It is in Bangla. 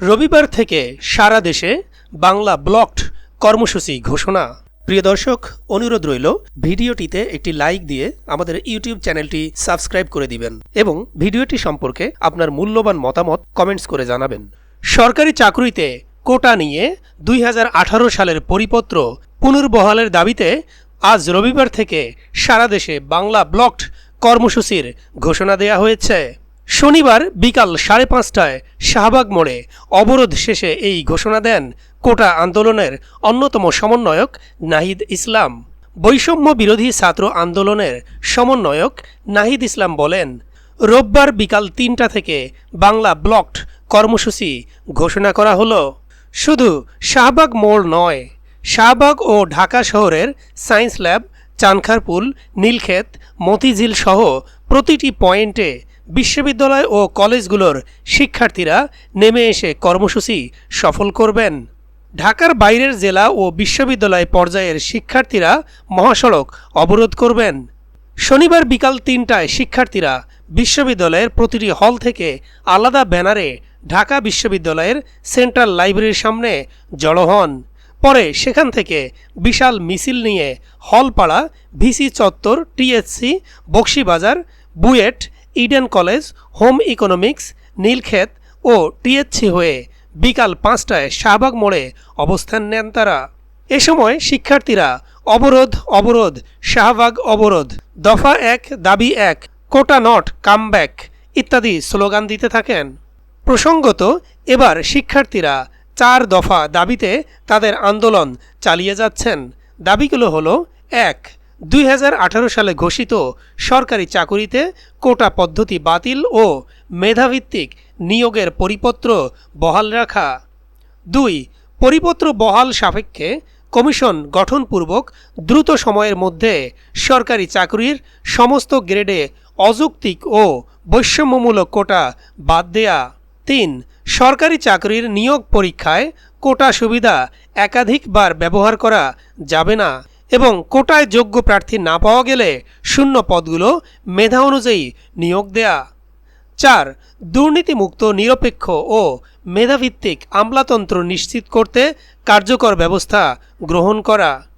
রবিবার থেকে সারা দেশে বাংলা ব্লকড কর্মসূচি ঘোষণা। প্রিয় দর্শক, অনুরোধ রইল, ভিডিওটিতে একটি লাইক দিয়ে আমাদের ইউটিউব চ্যানেলটি সাবস্ক্রাইব করে দিবেন এবং ভিডিওটি সম্পর্কে আপনার মূল্যবান মতামত কমেন্টস করে জানাবেন। সরকারি চাকরিতে কোটা নিয়ে দুই হাজার আঠারো সালের পরিপত্র পুনর্বহালের দাবিতে আজ রবিবার থেকে সারা দেশে বাংলা ব্লকড কর্মসূচির ঘোষণা দেয়া হয়েছে। শনিবার বিকাল সাড়ে পাঁচটায় শাহবাগ মোড়ে অবরোধ শেষে এই ঘোষণা দেন কোটা আন্দোলনের অন্যতম সমন্বয়ক নাহিদ ইসলাম। বৈষম্য বিরোধী ছাত্র আন্দোলনের সমন্বয়ক নাহিদ ইসলাম বলেন, রোববার বিকাল তিনটা থেকে বাংলা ব্লকড কর্মসূচি ঘোষণা করা হলো। শুধু শাহবাগ মোড় নয়, শাহবাগ ও ঢাকা শহরের সায়েন্স ল্যাব, চানখারপুল, নীলক্ষেত, মতিঝিল সহ প্রতিটি পয়েন্টে বিশ্ববিদ্যালয় ও কলেজগুলোর শিক্ষার্থীরা নেমে এসে কর্মসূচি সফল করবেন। ঢাকার বাইরের জেলা ও বিশ্ববিদ্যালয় পর্যায়ের শিক্ষার্থীরা মহাসড়ক অবরোধ করবেন। শনিবার বিকাল তিনটায় শিক্ষার্থীরা বিশ্ববিদ্যালয়ের প্রতিটি হল থেকে আলাদা ব্যানারে ঢাকা বিশ্ববিদ্যালয়ের সেন্ট্রাল লাইব্রেরির সামনে জড়ো হন। পরে সেখান থেকে বিশাল মিছিল নিয়ে হলপাড়া ভিসি চত্বর, TSC, Bakshibazar, BUET Eden college home economics Nilkhet ও টিএসসি হয়ে বিকাল পাঁচটায় শাহবাগ মোড়ে অবস্থান নেন তারা। এ সময় শিক্ষার্থীরা অবরোধ অবরোধ, শাহবাগ অবরোধ, দফা এক, দাবি এক, কোটা নট, কামব্যাক ইত্যাদি স্লোগান দিতে থাকেন। প্রসঙ্গত, এবার শিক্ষার্থীরা চার দফা দাবিতে তাদের আন্দোলন চালিয়ে যাচ্ছেন। দাবিগুলো হলো, এক দুই হাজার আঠারো সালে ঘোষিত সরকারি চাকুরিতে কোটা পদ্ধতি বাতিল ও মেধাভিত্তিক নিয়োগের পরিপত্র বহাল রাখা। দুই, পরিপত্র বহাল সাপেক্ষে কমিশন গঠনপূর্বক দ্রুত সময়ের মধ্যে সরকারি চাকরির সমস্ত গ্রেডে অযৌক্তিক ও বৈষম্যমূলক কোটা বাদ দেয়া। তিন, সরকারি চাকরির নিয়োগ পরীক্ষায় কোটা সুবিধা একাধিকবার ব্যবহার করা যাবে না। এবং কোটায় যোগ্য প্রার্থী না পাওয়া গেলে শূন্য পদগুলো মেধা অনুযায়ী নিয়োগ দেয়া। চার, দুর্নীতিমুক্ত, নিরপেক্ষ ও মেধাভিত্তিক আমলাতন্ত্র নিশ্চিত করতে কার্যকর ব্যবস্থা গ্রহণ করা।